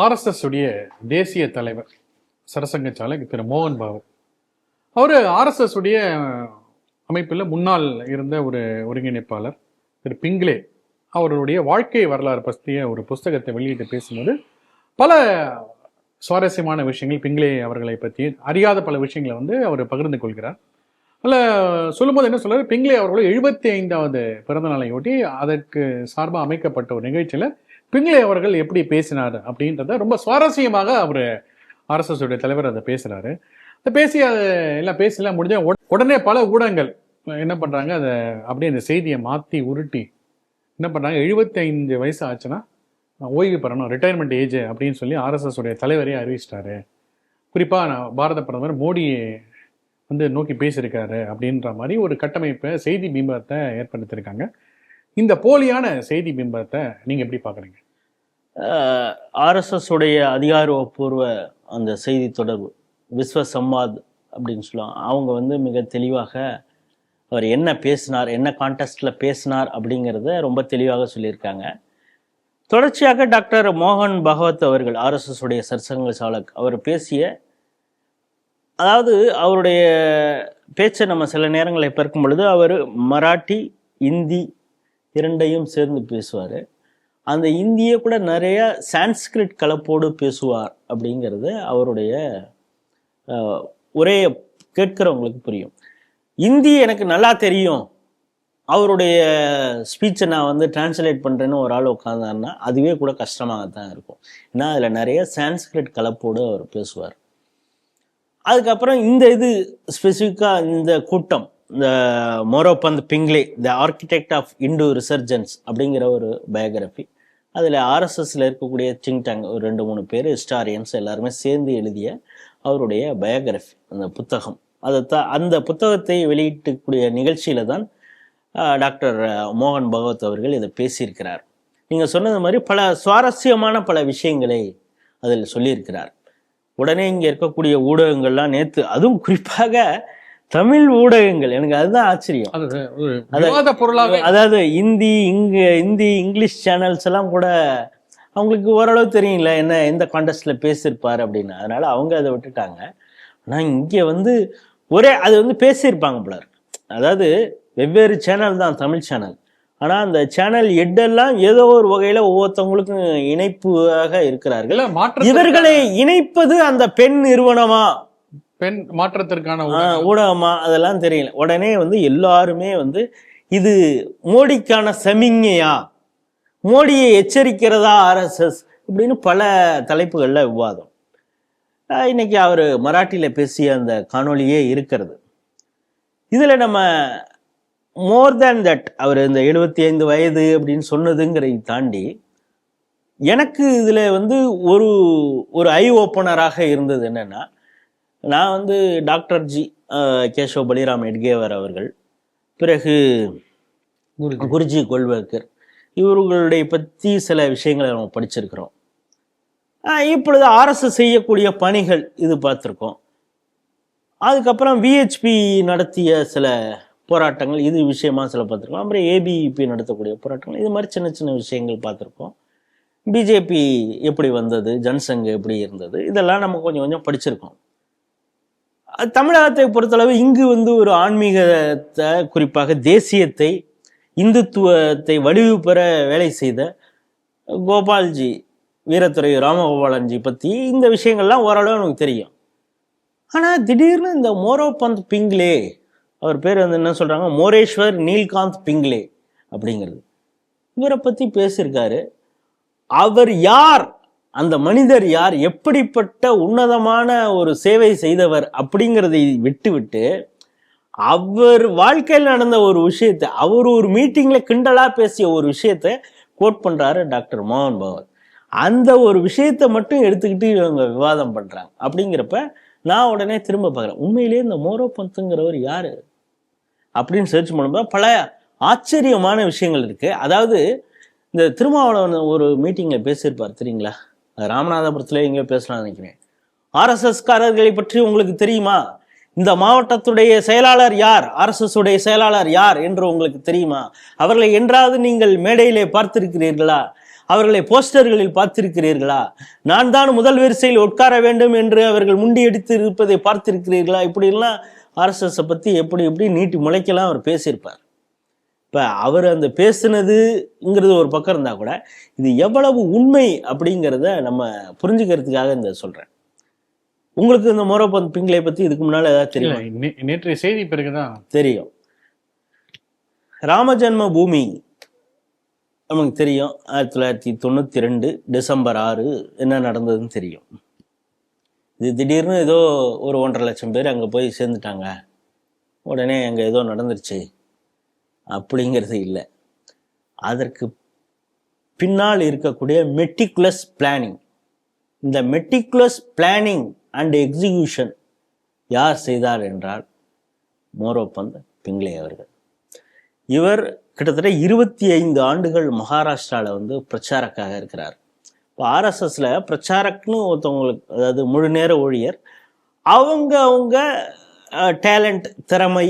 RSS உடைய தேசிய தலைவர் சரசங்கச்சாலை திரு மோகன் பாபு. அவர் ஆர்எஸ்எஸ் உடைய அமைப்பில் முன்னாள் இருந்த ஒரு ஒருங்கிணைப்பாளர் திரு பிங்லே அவருடைய வாழ்க்கை வரலாறு பற்றிய ஒரு புஸ்தகத்தை வெளியிட்டு பேசும்போது பல சுவாரஸ்யமான விஷயங்கள் பிங்லே அவர்களை பற்றி அறியாத பல விஷயங்களை வந்து அவர் பகிர்ந்து கொள்கிறார். அதில் சொல்லும்போது என்ன சொல்றாரு? பிங்லே அவர்களோட எழுபத்தி ஐந்தாவது பிறந்த நாளையொட்டி அதற்கு சார்பாக அமைக்கப்பட்ட ஒரு நிகழ்ச்சியில் பிங்லே அவர்கள் எப்படி பேசினார் அப்படின்றத ரொம்ப சுவாரஸ்யமாக அவர் ஆர்எஸ்எஸுடைய தலைவர் அதை பேசுகிறாரு அதை பேசி அதை எல்லாம் பேசலாம் முடிஞ்ச உட- உடனே பல ஊடகங்கள் என்ன பண்ணுறாங்க அதை அப்படியே அந்த செய்தியை மாற்றி உருட்டி என்ன பண்றாங்க 75 வயசு ஆச்சுன்னா ஓய்வு பெறணும் ரிட்டையர்மெண்ட் ஏஜ் அப்படின்னு சொல்லி ஆர்எஸ்எஸ் உடைய தலைவரே அறிவிச்சிட்டாரு. குறிப்பாக நான் பாரத பிரதமர் மோடி வந்து நோக்கி பேசியிருக்காரு அப்படின்ற மாதிரி ஒரு கட்டமைப்பை செய்தி பிம்பத்தை ஏற்படுத்தியிருக்காங்க. இந்த போலியான செய்தி பிம்பத்தை நீங்க எப்படி பாக்குறீங்க ஆர்எஸ்எஸ் உடைய அதிகாரப்பூர்வ அந்த செய்தி தொடர்பு விஸ்வ சம்வாத் அப்படின்னு சொல்லுவாங்க. அவங்க வந்து மிக தெளிவாக அவர் என்ன பேசினார் என்ன கான்டெஸ்டில் பேசினார் அப்படிங்கிறத ரொம்ப தெளிவாக சொல்லியிருக்காங்க. தொடர்ச்சியாக டாக்டர் மோகன் பகவத் அவர்கள் ஆர்எஸ்எஸ் உடைய சர்சங்க சாலக் அவர் பேசிய அதாவது அவருடைய பேச்சை நம்ம சில நேரங்களை பார்க்கும் பொழுது அவர் மராட்டி இந்தி இரண்டையும் சேர்ந்து பேசுவார். அந்த இந்திய கூட நிறைய சான்ஸ்கிரிட் கலப்போடு பேசுவார் அப்படிங்கிறது அவருடைய ஒரே கேட்கிறவங்களுக்கு புரியும். இந்தி எனக்கு நல்லா தெரியும். அவருடைய ஸ்பீச்சை நான் வந்து டிரான்ஸ்லேட் பண்ணுறேன்னு ஒரு ஆள் உட்காந்தாருன்னா அதுவே கூட கஷ்டமாக தான் இருக்கும். ஏன்னா அதில் நிறைய சான்ஸ்கிரிட் கலப்போடு அவர் பேசுவார். அதுக்கப்புறம் இந்த இது ஸ்பெசிஃபிக்காக இந்த கூட்டம் இந்த Moropant Pingle the architect of Indo resurgence அப்படிங்கிற ஒரு பயோகிராஃபி அதில் ஆர்எஸ்எஸ்ல இருக்கக்கூடிய திங்க் டேங்க் ஒரு ரெண்டு மூணு பேர் ஹிஸ்டாரியன்ஸ் எல்லாருமே சேர்ந்து எழுதிய அவருடைய பயோகிராஃபி அந்த புத்தகம். அதை த அந்த புத்தகத்தை வெளியிட்டக்கூடிய நிகழ்ச்சியில தான் டாக்டர் மோகன் பகவத் அவர்கள் இதை பேசியிருக்கிறார். நீங்கள் சொன்னது மாதிரி பல சுவாரஸ்யமான பல விஷயங்களை அதில் சொல்லியிருக்கிறார். உடனே இங்கே இருக்கக்கூடிய ஊடகங்கள்லாம் நேற்று அதுவும் குறிப்பாக தமிழ் ஊடகங்கள். எனக்கு அதுதான் ஆச்சரியம். அதாவது இந்தி இங்க இந்தி இங்கிலீஷ் சேனல்ஸ் எல்லாம் கூட அவங்களுக்கு ஓரளவு தெரியும்ல என்ன எந்த கான்டெஸ்ட்ல பேசியிருப்பார் அப்படின்னு. அதனால அவங்க அதை விட்டுட்டாங்க. ஆனா இங்க வந்து ஒரே அது வந்து பேசியிருப்பாங்க போல. அதாவது வெவ்வேறு சேனல் தான் தமிழ் சேனல் ஆனா அந்த சேனல் எட்டெல்லாம் ஏதோ ஒரு வகையில ஒவ்வொருத்தவங்களுக்கும் இணைப்பாக இருக்கிறார்கள். இவர்களை இணைப்பது அந்த பெண் நிறுவனமா? பெண் மாற்றத்திற்கான ஊடகமா அதெல்லாம் தெரியல. உடனே வந்து எல்லாருமே வந்து இது மோடிக்கான சமிங்கையா மோடியை எச்சரிக்கிறதா ஆர்எஸ்எஸ் இப்படின்னு பல தலைப்புகள்ல விவாதம். இன்னைக்கு அவர் மராட்டியில பேசிய அந்த காணொளியே இருக்கிறது. இதுல நம்ம மோர் தேன் தட் அவர் இந்த எழுபத்தி ஐந்து வயது அப்படின்னு சொன்னதுங்கிறதை தாண்டி எனக்கு இதுல வந்து ஒரு ஒரு ஐ ஓப்பனராக இருந்தது என்னன்னா நான் வந்து டாக்டர் ஜி கேசவ் பலிராம் எட்கேவர் அவர்கள். பிறகு குருஜி. கோல்வர்கர் இவர்களுடைய பற்றி சில விஷயங்களை நம்ம படிச்சிருக்கிறோம். இப்பொழுது ஆர்எஸ்எஸ் செய்யக்கூடிய பணிகள் இது பார்த்துருக்கோம். அதுக்கப்புறம் விஹெச்பி நடத்திய சில போராட்டங்கள் இது விஷயமா சில பார்த்துருக்கோம். அப்புறம் ஏபிஇபி நடத்தக்கூடிய போராட்டங்கள் இது மாதிரி சின்ன சின்ன விஷயங்கள் பார்த்துருக்கோம். பிஜேபி எப்படி வந்தது? ஜனசங் எப்படி இருந்தது? இதெல்லாம் நம்ம கொஞ்சம் கொஞ்சம் படிச்சிருக்கோம். தமிழகத்தை பொறுத்தளவு இங்கு வந்து ஒரு ஆன்மீகத்தை குறிப்பாக தேசியத்தை இந்துத்துவத்தை வலிவு பெற வேலை செய்த கோபால்ஜி வீரத்துறை ராமகோபாலன்ஜி பற்றி இந்த விஷயங்கள்லாம் ஓரளவு எனக்கு தெரியும். ஆனால் திடீர்னு இந்த மோரோபந்த் பிங்லே அவர் பேர் வந்து என்ன சொல்கிறாங்க மோரேஸ்வர் நீல்காந்த் பிங்லே அப்படிங்கிறது. இவரை பற்றி பேசியிருக்காரு. அவர் யார்? அந்த மனிதர் யார் எப்படிப்பட்ட உன்னதமான ஒரு சேவை செய்தவர் அப்படிங்கிறதை விட்டுவிட்டு அவர் வாழ்க்கையில் நடந்த ஒரு விஷயத்தை அவர் ஒரு மீட்டிங்கில் கிண்டலாக பேசிய ஒரு விஷயத்தை கோட் பண்ணுறாரு டாக்டர் மோகன் பகவத். அந்த ஒரு விஷயத்தை மட்டும் எடுத்துக்கிட்டு இவங்க விவாதம் பண்ணுறாங்க அப்படிங்கிறப்ப நான் உடனே திரும்ப பார்க்குறேன். உண்மையிலேயே இந்த மோரோ பந்துங்கிறவர் யார்? அப்படின்னு சர்ச் பண்ணும்போது பல ஆச்சரியமான விஷயங்கள் இருக்குது அதாவது இந்த திருமாவளவன் ஒரு மீட்டிங்கில் பேசியிருப்பார் தெரியுங்களா? ராமநாதபுரத்துல எங்கேயோ பேசலாம்னு நினைக்கிறேன். ஆர்எஸ்எஸ் காரர்களை பற்றி உங்களுக்கு தெரியுமா? இந்த மாவட்டத்துடைய செயலாளர் யார்? ஆர்எஸ்எஸ் உடைய செயலாளர் யார் என்று உங்களுக்கு தெரியுமா? அவர்களை என்றாவது நீங்கள் மேடையிலே பார்த்திருக்கிறீர்களா? அவர்களை போஸ்டர்களில் பார்த்திருக்கிறீர்களா? நான் தான் முதல் வரிசையில் உட்கார வேண்டும் என்று அவர்கள் முண்டியடித்து இருப்பதை பார்த்திருக்கிறீர்களா? இப்படிலாம் ஆர்எஸ்எஸ்ஸை பற்றி எப்படி எப்படி நீட்டி முளைக்கலாம் அவர் பேசியிருப்பார். இப்ப அவர் அந்த பேசுனதுங்கிறது ஒரு பக்கம் இருந்தா கூட இது எவ்வளவு உண்மை அப்படிங்கிறத நம்ம புரிஞ்சுக்கிறதுக்காக இந்த சொல்றேன். உங்களுக்கு இந்த மோரோபந்த் பிங்லே பத்தி இதுக்கு முன்னால ஏதாவது தெரியுமா? நேற்றைய செய்தி பிறகுதான். தெரியும். ராமஜன்ம பூமி நமக்கு தெரியும். ஆயிரத்தி தொள்ளாயிரத்தி தொண்ணூத்தி ரெண்டு டிசம்பர் ஆறு என்ன நடந்ததுன்னு தெரியும். இது திடீர்னு ஏதோ ஒரு ஒன்றரை லட்சம் பேர் அங்கே போய் சேர்ந்துட்டாங்க. உடனே அங்கே ஏதோ நடந்துருச்சு. அப்படிங்கிறது இல்லை. அதற்கு பின்னால் இருக்கக்கூடிய மெட்டிகுலஸ் பிளானிங் இந்த மெட்டிகுலஸ் பிளானிங் அண்ட் எக்ஸிகியூஷன் யார் செய்தார் என்றால் மோரோபந்த் பிங்லே அவர்கள். இவர் கிட்டத்தட்ட இருபத்தி ஐந்து ஆண்டுகள் மகாராஷ்டிராவில் வந்து பிரச்சாரக்காக இருக்கிறார். இப்போ ஆர்எஸ்எஸில் பிரச்சாரக்னு ஒருத்தவங்களுக்கு அதாவது முழு நேர ஊழியர் அவங்க அவங்க டேலண்ட் திறமை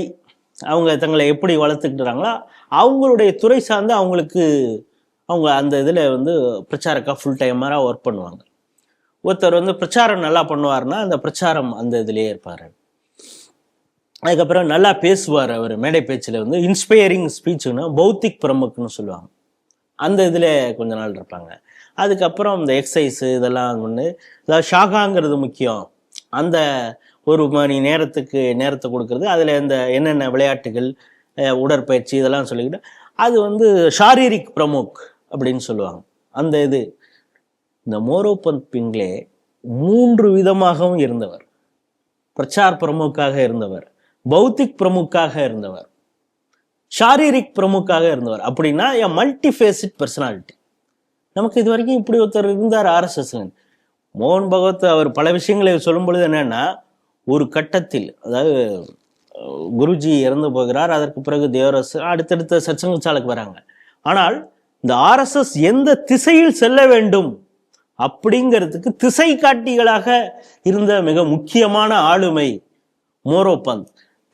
அவங்க தங்களை எப்படி வளர்த்துக்கிட்டுறாங்களோ அவங்களுடைய துறை சார்ந்து அவங்களுக்கு அவங்க அந்த இதில் வந்து பிரச்சாரக்கா ஃபுல் டைமராக ஒர்க் பண்ணுவாங்க. ஒருத்தர் வந்து பிரச்சாரம் நல்லா பண்ணுவார்னா அந்த பிரச்சாரம் அந்த இதுலேயே இருப்பார். அதுக்கப்புறம் நல்லா பேசுவார் அவர். மேடை பேச்சில் வந்து இன்ஸ்பைரிங் ஸ்பீச்சுன்னா பௌத்திக் பிரமுக்குன்னு சொல்லுவாங்க. அந்த இதில் கொஞ்ச நாள் இருப்பாங்க. அதுக்கப்புறம் இந்த எக்ஸசைஸு இதெல்லாம் ஒன்று அதாவது ஷாகாங்கிறது முக்கியம். அந்த ஒரு மணி நேரத்துக்கு நேரத்தை கொடுக்கறது. அதில் இந்த என்னென்ன விளையாட்டுகள் உடற்பயிற்சி இதெல்லாம் சொல்லிக்கிட்டு அது வந்து ஷாரீரிக் பிரமுக் அப்படின்னு சொல்லுவாங்க. அந்த இது. இந்த மோரோபந்த் பிங்லே மூன்று விதமாகவும் இருந்தவர். பிரச்சார் பிரமுக்காக இருந்தவர். பௌத்திக் பிரமுக்காக இருந்தவர். ஷாரீரிக் பிரமுக்காக இருந்தவர். அப்படின்னா என் மல்டி ஃபேசிட் பர்சனாலிட்டி. நமக்கு இது வரைக்கும் இப்படி ஒருத்தர் இருந்தார் ஆர்எஸ்எஸ் மோகன் பகவத் அவர் பல விஷயங்களை சொல்லும் பொழுது என்னன்னா ஒரு கட்டத்தில் அதாவது குருஜி இறந்து போகிறார் அதற்கு பிறகு தேவரஸ் அடுத்தடுத்த சச்சங்க சாலுக்கு வராங்க. ஆனால் இந்த ஆர்எஸ்எஸ் எந்த திசையில் செல்ல வேண்டும் அப்படிங்கிறதுக்கு திசை காட்டிகளாக இருந்த மிக முக்கியமான ஆளுமை மோரோபந்த்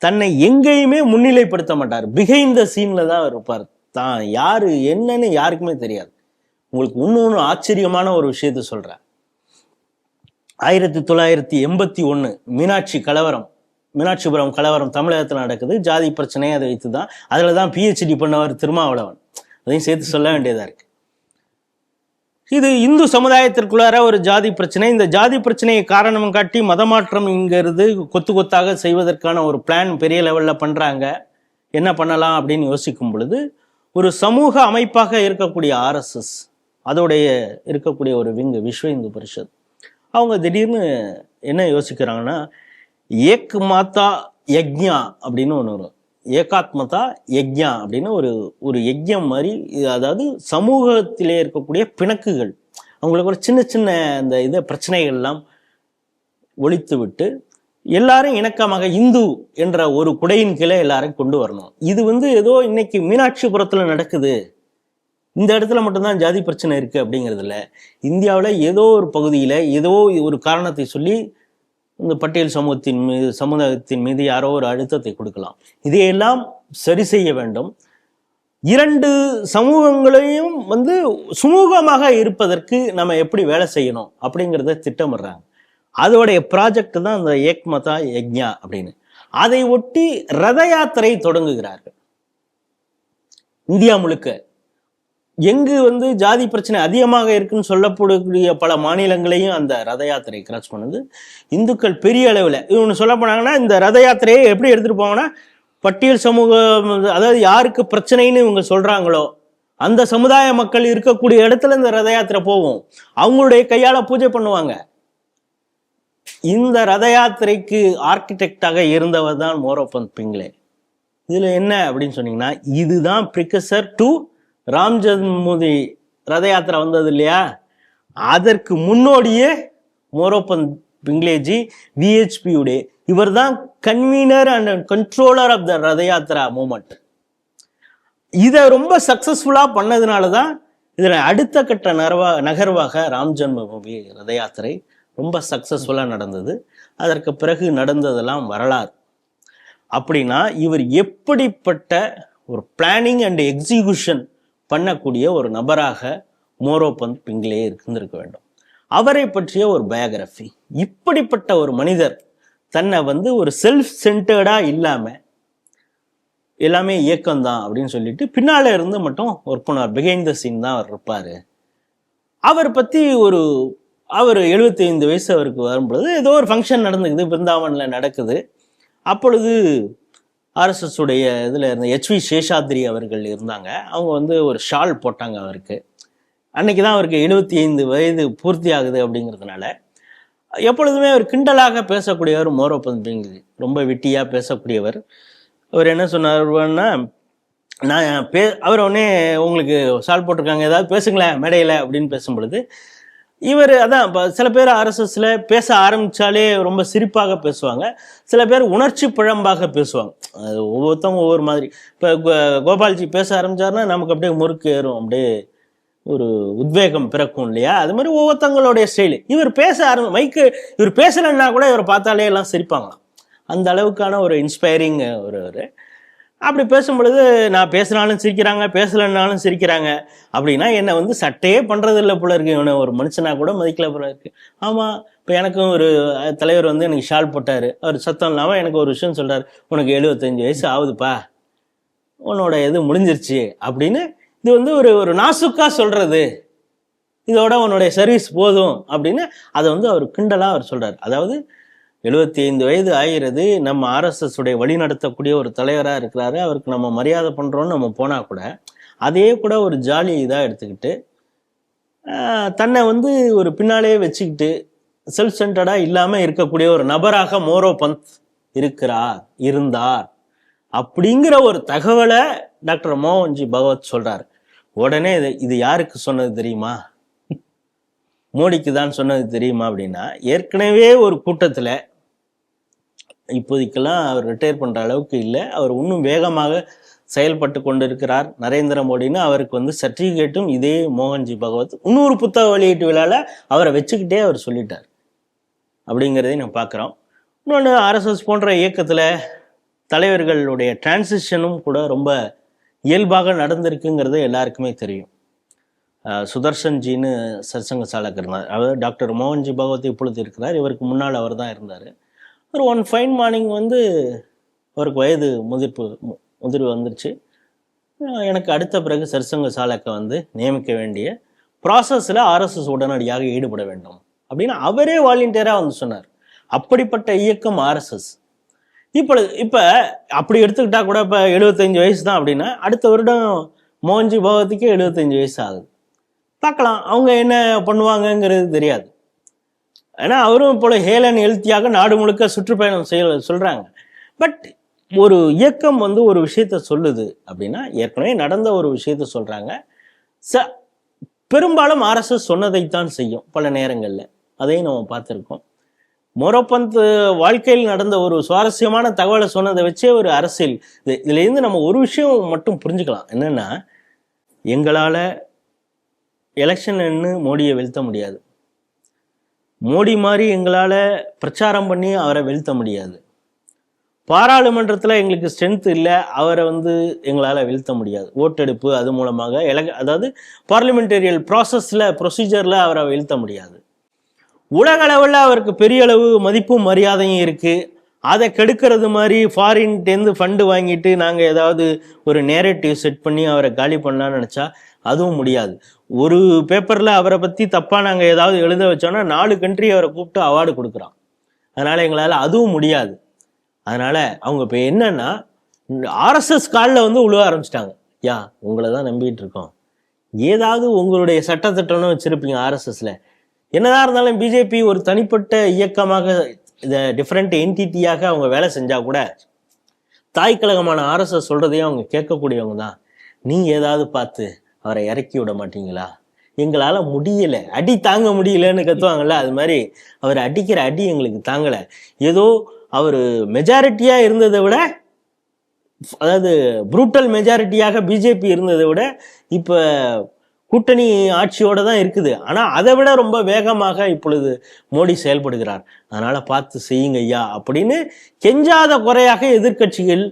தன்னை எங்கேயுமே முன்னிலைப்படுத்த மாட்டார். பிகைந்த சீனில் சீன்ல தான் இருப்பார். தான் யாரு என்னன்னு யாருக்குமே தெரியாது. உங்களுக்கு இன்னொன்று ஆச்சரியமான ஒரு விஷயத்த சொல்றேன். ஆயிரத்தி தொள்ளாயிரத்தி எண்பத்தி ஒன்று மீனாட்சி கலவரம் மீனாட்சிபுரம் கலவரம் தமிழகத்தில் நடக்குது. ஜாதி பிரச்சனையை அதை வைத்து தான் அதில் தான் பிஹெச்டி பண்ணவர் திருமாவளவன். அதையும் சேர்த்து சொல்ல வேண்டியதாக இருக்கு. இது இந்து சமுதாயத்திற்குள்ளார ஒரு ஜாதி பிரச்சனை. இந்த ஜாதி பிரச்சனையை காரணம் காட்டி மதமாற்றம் இங்கிறது கொத்து கொத்தாக செய்வதற்கான ஒரு பிளான் பெரிய லெவலில் பண்ணுறாங்க என்ன பண்ணலாம் அப்படின்னு யோசிக்கும் பொழுது ஒரு சமூக அமைப்பாக இருக்கக்கூடிய ஆர்எஸ்எஸ் அதோடைய இருக்கக்கூடிய ஒரு விங்கு விஸ்வ இந்து பரிஷத் அவங்க திடீர்னு என்ன யோசிக்கிறாங்கன்னா ஏக் மாதா யக்ஞா அப்படின்னு ஒன்று வரும். ஏகாத்மதா யக்ஞா அப்படின்னு ஒரு ஒரு யஜ்யம் மாதிரி அதாவது சமூகத்திலே இருக்கக்கூடிய பிணக்குகள். அவங்களுக்கு ஒரு சின்ன சின்ன அந்த இதை பிரச்சனைகள்லாம் ஒழித்து விட்டு எல்லாரும் இணக்கமாக இந்து என்ற ஒரு குடையின் கீழே எல்லாரையும் கொண்டு வரணும். இது வந்து ஏதோ இன்னைக்கு மீனாட்சிபுரத்தில் நடக்குது. இந்த இடத்துல மட்டும்தான் ஜாதி பிரச்சனை இருக்கு அப்படிங்கிறதுல இந்தியாவில் ஏதோ ஒரு பகுதியில் ஏதோ ஒரு காரணத்தை சொல்லி இந்த பட்டியல் சமூகத்தின் மீது சமுதாயத்தின் மீது யாரோ ஒரு அழுத்தத்தை கொடுக்கலாம். இதையெல்லாம் சரி செய்ய வேண்டும். இரண்டு சமூகங்களையும் வந்து சுமூகமாக இருப்பதற்கு நம்ம எப்படி வேலை செய்யணும் அப்படிங்கிறத திட்டமிடுறாங்க. அதோடைய ப்ராஜெக்ட் தான் இந்த ஏக்மதா யக்ஞா அப்படின்னு. அதை ஒட்டி ரத யாத்திரை தொடங்குகிறார்கள். இந்தியா முழுக்க. எங்கு வந்து ஜாதி பிரச்சனை அதிகமாக இருக்குன்னு சொல்லப்படக்கூடிய பல மாநிலங்களையும் அந்த ரத யாத்திரை கிராஸ் பண்ணுது. இந்துக்கள் பெரிய அளவில். இவனு சொல்ல போனாங்கன்னா இந்த ரத யாத்திரையை எப்படி எடுத்துட்டு போவாங்கன்னா பட்டியல் சமூகம் அதாவது யாருக்கு பிரச்சனைன்னு இவங்க சொல்றாங்களோ அந்த சமுதாய மக்கள் இருக்கக்கூடிய இடத்துல இந்த ரத யாத்திரை போகும். அவங்களுடைய கையால பூஜை பண்ணுவாங்க. இந்த ரத யாத்திரைக்கு ஆர்கிடெக்டாக இருந்தவர் தான் மோரோபந்த் பிங்லே. இதுல என்ன அப்படின்னு சொன்னீங்கன்னா இதுதான் ப்ரிகசர் டு ராம் ஜென்மூதி ரத யாத்திரை வந்தது இல்லையா? அதற்கு முன்னோடியே மோரோப்பன் பிங்லேஜி விஹெச்பியுடைய இவர் தான் convener and controller of the Rath Yatra movement இதை ரொம்ப சக்சஸ்ஃபுல்லாக பண்ணதுனால தான் இதில் அடுத்த கட்ட நகர்வா நகர்வாக ராம் ஜென்மபூமி ரத யாத்திரை ரொம்ப சக்சஸ்ஃபுல்லாக நடந்தது. அதற்கு பிறகு நடந்ததெல்லாம் வரலாறு. அப்படின்னா இவர் எப்படிப்பட்ட ஒரு பிளானிங் அண்ட் எக்ஸிகியூஷன் பண்ணக்கூடிய ஒரு நபராக மோரோபந்த் பிங்லே இருந்திருக்க வேண்டும். அவரை பற்றிய ஒரு பயோகிராஃபி. இப்படிப்பட்ட ஒரு மனிதர் தன்னை வந்து ஒரு செல்ஃப் சென்டர்டா இல்லாம எல்லாமே இயக்கம் தான் அப்படின்னு சொல்லிட்டு பின்னால இருந்து மட்டும் ஒர்க் பண்ணுவார். பிகைண்ட் த சீன் தான் அவர் இருப்பார். அவர் பத்தி ஒரு அவர் 75 வயசு அவருக்கு வரும்பொழுது ஏதோ ஒரு ஃபங்க்ஷன் நடந்துக்குது. பிருந்தாவனில் நடக்குது. அப்பொழுது ஆர்எஸ்எஸ் உடைய இதில் இருந்த ஹெச்வி சேஷாத்ரி அவர்கள் இருந்தாங்க. அவங்க வந்து ஒரு ஷால் போட்டாங்க அவருக்கு. அன்னைக்கு தான் அவருக்கு 75 வயது பூர்த்தி ஆகுது அப்படிங்கிறதுனால எப்பொழுதுமே அவர் கிண்டலாக பேசக்கூடியவர் மோரோப்பந்த் பிங்லி ரொம்ப விட்டியாக பேசக்கூடியவர். அவர் என்ன சொன்னார்னா நான் பே அவர் உடனே உங்களுக்கு ஷால் போட்டிருக்காங்க ஏதாவது பேசுங்களேன் மேடையில் அப்படின்னு பேசும் பொழுது இவர் அதான் இப்போ சில பேர் ஆர்எஸ்எஸ்ல பேச ஆரம்பிச்சாலே ரொம்ப சிரிப்பாக பேசுவாங்க. சில பேர் உணர்ச்சி பிழம்பாக பேசுவாங்க. அது ஒவ்வொருத்தவங்க ஒவ்வொரு மாதிரி. இப்போ கோபால்ஜி பேச ஆரம்பிச்சாருன்னா நமக்கு அப்படியே முறுக்கு ஏறும். அப்படியே ஒரு உத்வேகம் பிறக்கும் இல்லையா? அது மாதிரி ஒவ்வொருத்தவங்களுடைய ஸ்டைலு. இவர் பேச ஆரம்பி மைக்கு இவர் பேசலைன்னா கூட இவரை பார்த்தாலே எல்லாம் சிரிப்பாங்களாம். அந்த அளவுக்கான ஒரு இன்ஸ்பைரிங் ஒரு ஒரு அப்படி பேசும் பொழுது நான் பேசினாலும் சிரிக்கிறாங்க பேசலைன்னாலும் சிரிக்கிறாங்க. அப்படின்னா என்னை வந்து சட்டையே பண்ணுறது இல்லை போல இருக்கு. இவனை ஒரு மனுஷனா கூட மதிக்கல போல இருக்கு. ஆமாம் இப்போ எனக்கும் ஒரு தலைவர் வந்து எனக்கு ஷால் போட்டார். அவர் சத்தம் இல்லாமல் எனக்கு ஒரு விஷயம் சொல்கிறார் உனக்கு 75 வயசு ஆகுதுப்பா. உன்னோட இது முடிஞ்சிருச்சு. அப்படின்னு இது வந்து ஒரு ஒரு நாசுக்காக சொல்கிறது இதோட உன்னுடைய சர்வீஸ் போதும் அப்படின்னு அதை வந்து அவர் கிண்டலாக அவர் சொல்கிறார் அதாவது 75 வயது ஆகிறது. நம்ம ஆர்எஸ்எஸ் உடைய வழி நடத்தக்கூடிய ஒரு தலைவராக இருக்கிறாரு. அவருக்கு நம்ம மரியாதை பண்ணுறோன்னு நம்ம போனால் கூட அதே கூட ஒரு ஜாலி இதாக எடுத்துக்கிட்டு தன்னை வந்து ஒரு பின்னாலே வச்சுக்கிட்டு செல்ஃப் சென்டர்டாக இல்லாமல் இருக்கக்கூடிய ஒரு நபராக மோரோ பந்த் இருக்கிறார் இருந்தார். அப்படிங்கிற ஒரு தகவலை டாக்டர் மோகன்ஜி பகவத் சொல்கிறார் உடனே இது இது யாருக்கு சொன்னது தெரியுமா? மோடிக்கு தான் சொன்னது தெரியுமா அப்படின்னா ஏற்கனவே ஒரு கூட்டத்தில் இப்போதைக்கெல்லாம் அவர் ரிட்டையர் பண்ணுற அளவுக்கு இல்லை. அவர் இன்னும் வேகமாக செயல்பட்டு கொண்டிருக்கிறார். நரேந்திர மோடின்னு அவருக்கு வந்து சர்டிஃபிகேட்டும் இதே மோகன்ஜி பகவத் இன்னொரு புத்தக வெளியீட்டு விழாவில் அவரை வச்சுக்கிட்டே அவர் சொல்லிட்டார். அப்படிங்கிறதையும் நம்ம பார்க்குறோம். இன்னொன்று ஆர்எஸ்எஸ் போன்ற இயக்கத்தில் தலைவர்களுடைய டிரான்சிஷனும் கூட ரொம்ப இயல்பாக நடந்திருக்குங்கிறது எல்லாருக்குமே தெரியும். சுதர்ஷன்ஜின்னு சர்சங்க ஜின்னு சத்சங்க சாலக் இருந்தார் அவர் டாக்டர் மோகன்ஜி பகவத் இப்பொழுது இருக்கிறார். இவருக்கு முன்னால் அவர் தான் இருந்தார். ஒரு ஒன் ஃபைன் மார்னிங் வந்து அவருக்கு வயது முதிர்ப்பு முதிர்வு வந்துருச்சு. எனக்கு அடுத்த பிறகு சர்சங்க சாலக்கை வந்து நியமிக்க வேண்டிய ப்ராசஸில் ஆர்எஸ்எஸ் உடனடியாக ஈடுபட வேண்டும் அப்படின்னு அவரே வாலண்டியராக வந்து சொன்னார். அப்படிப்பட்ட இயக்கம் ஆர்எஸ்எஸ் இப்பொழுது இப்போ அப்படி எடுத்துக்கிட்டா கூட இப்போ 75 வயசு தான் அப்படின்னா அடுத்த வருடம் மோஞ்சி பகவத்துக்கே 75 வயசு ஆகுது. பார்க்கலாம் அவங்க என்ன பண்ணுவாங்கங்கிறது தெரியாது. ஏன்னா அவரும் போல ஹேலன் ஹெல்த்தியாக நாடு முழுக்க சுற்றுப்பயணம் செய்ய சொல்றாங்க. பட் ஒரு இயக்கம் வந்து ஒரு விஷயத்த சொல்லுது அப்படின்னா ஏற்கனவே நடந்த ஒரு விஷயத்த சொல்றாங்க. ச பெரும்பாலும் ஆர்எஸ்எஸ் சொன்னதைத்தான் செய்யும் பல நேரங்களில். அதையும் நம்ம பார்த்துருக்கோம். மொரப்பந்த் வாழ்க்கையில் நடந்த ஒரு சுவாரஸ்யமான தகவலை சொன்னதை வச்சே ஒரு அரசியல். இது இதுலேருந்து நம்ம ஒரு விஷயம் மட்டும் புரிஞ்சுக்கலாம். என்னென்னா எங்களால் எலெக்ஷன்னு மோடியை வீழ்த்த முடியாது. மோடி மாதிரி எங்களால் பிரச்சாரம் பண்ணி அவரை வீழ்த்த முடியாது. பாராளுமன்றத்தில் எங்களுக்கு ஸ்ட்ரென்த் இல்லை அவரை வந்து எங்களால் வீழ்த்த முடியாது. ஓட்டெடுப்பு அது மூலமாக எலக அதாவது பார்லிமெண்டேரியல் ப்ராசஸில் ப்ரொசீஜரில் அவரை வீழ்த்த முடியாது. உலக அளவில் அவருக்கு பெரிய அளவு மதிப்பும் மரியாதையும் இருக்குது அதை கெடுக்கிறது மாதிரி ஃபாரின்ட்டேருந்து ஃபண்டு வாங்கிட்டு நாங்கள் ஏதாவது ஒரு நேரட்டிவ் செட் பண்ணி அவரை காலி பண்ணலான்னு நினச்சா அதுவும் முடியாது. ஒரு பேப்பரில் அவரை பற்றி தப்பாக நாங்கள் ஏதாவது எழுத வச்சோன்னா நாலு கண்ட்ரி அவரை கூப்பிட்டு அவார்டு கொடுக்குறான். அதனால் எங்களால் அதுவும் முடியாது. அதனால் அவங்க இப்போ என்னன்னா ஆர்எஸ்எஸ் காலில் வந்து உழுவ ஆரம்பிச்சிட்டாங்க. யா உங்களை தான் நம்பிட்டு இருக்கோம். ஏதாவது உங்களுடைய சட்டத்திட்டம்னு வச்சுருப்பீங்க ஆர்எஸ்எஸில். என்னதான் இருந்தாலும் பிஜேபி ஒரு தனிப்பட்ட இயக்கமாக இதை டிஃப்ரெண்ட் என்டிட்டியாக அவங்க வேலை செஞ்சால் கூட தாய் கழகமான ஆர்எஸ்எஸ் சொல்கிறதையும் அவங்க கேட்கக்கூடியவங்க தான். நீங்கள் ஏதாவது பார்த்து அவரை இறக்கி விட மாட்டீங்களா? எங்களால் முடியல. அடி தாங்க முடியலன்னு கத்துவாங்கல்ல அது மாதிரி அவர் அடிக்கிற அடி எங்களுக்கு தாங்கலை. ஏதோ அவர் மெஜாரிட்டியாக இருந்ததை விட அதாவது புரூட்டல் மெஜாரிட்டியாக பிஜேபி இருந்ததை விட இப்போ கூட்டணி ஆட்சியோடு தான் இருக்குது. ஆனால் அதை விட ரொம்ப வேகமாக இப்பொழுது மோடி செயல்படுகிறார். அதனால் பார்த்து செய்யுங்க ஐயா அப்படின்னு கெஞ்சாத குறையாக எதிர்க்கட்சிகள்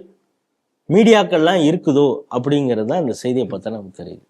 மீடியாக்கள்லாம் இருக்குதோ அப்படிங்கிறது தான் இந்த செய்தியை பார்த்தா நமக்கு தெரியுது.